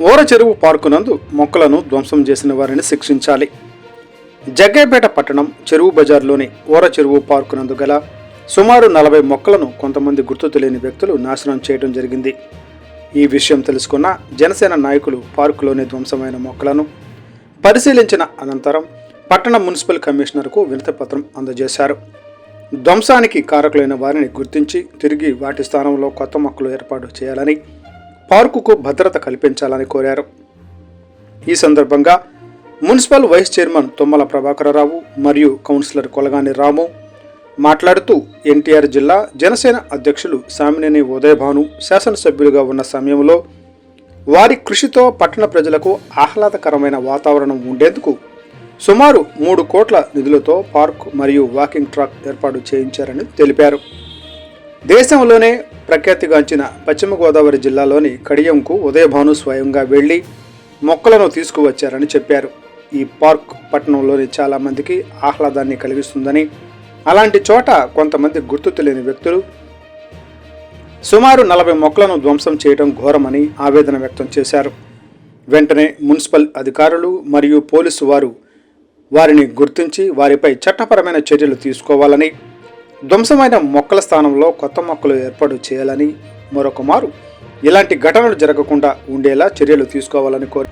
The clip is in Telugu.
ఓర చెరువు మొక్కలను ధ్వంసం చేసిన వారిని శిక్షించాలి. జగ్గైపేట పట్టణం చెరువు బజార్లోని ఓర చెరువు పార్కు నందు గల సుమారు నలభై మొక్కలను కొంతమంది గుర్తు తెలియని వ్యక్తులు నాశనం చేయడం జరిగింది. ఈ విషయం తెలుసుకున్న జనసేన నాయకులు పార్కులోని ధ్వంసమైన మొక్కలను పరిశీలించిన అనంతరం పట్టణ మున్సిపల్ కమిషనర్కు వినతిపత్రం అందజేశారు. ధ్వంసానికి కారకులైన వారిని గుర్తించి తిరిగి వాటి స్థానంలో కొత్త మొక్కలు ఏర్పాటు చేయాలని పార్కుకు భద్రత కల్పించాలని కోరారు. ఈ సందర్భంగా municipal vice chairman Tummala Prabhakararao మరియు కౌన్సిలర్ కొలగాని రాము మాట్లాడుతూ ఎన్టీఆర్ జిల్లా జనసేన అధ్యక్షులు సామినేని ఉదయభాను శాసనసభ్యులుగా ఉన్న సమయంలో వారి కృషితో పట్టణ ప్రజలకు ఆహ్లాదకరమైన వాతావరణం ఉండేందుకు సుమారు మూడు కోట్ల నిధులతో పార్క్ మరియు వాకింగ్ ట్రాక్ ఏర్పాటు చేయించారని తెలిపారు. దేశంలోనే ప్రఖ్యాతిగాంచిన పశ్చిమ గోదావరి జిల్లాలోని కడియంకు ఉదయభాను స్వయంగా వెళ్ళి మొక్కలను తీసుకువచ్చారని చెప్పారు. ఈ పార్క్ పట్టణంలోని చాలామందికి ఆహ్లాదాన్ని కలిగిస్తుందని అలాంటి చోట కొంతమంది గుర్తు తెలియని వ్యక్తులు సుమారు నలభై మొక్కలను ధ్వంసం చేయడం ఘోరమని ఆవేదన వ్యక్తం చేశారు. వెంటనే మున్సిపల్ అధికారులు మరియు పోలీసు వారు వారిని గుర్తించి వారిపై చట్టపరమైన చర్యలు తీసుకోవాలని ధ్వంసమైన మొక్కల స్థానంలో కొత్త మొక్కలు ఏర్పాటు చేయాలని మరొక మారు. ఇలాంటి ఘటనలు జరగకుండా ఉండేలా చర్యలు తీసుకోవాలని కోరి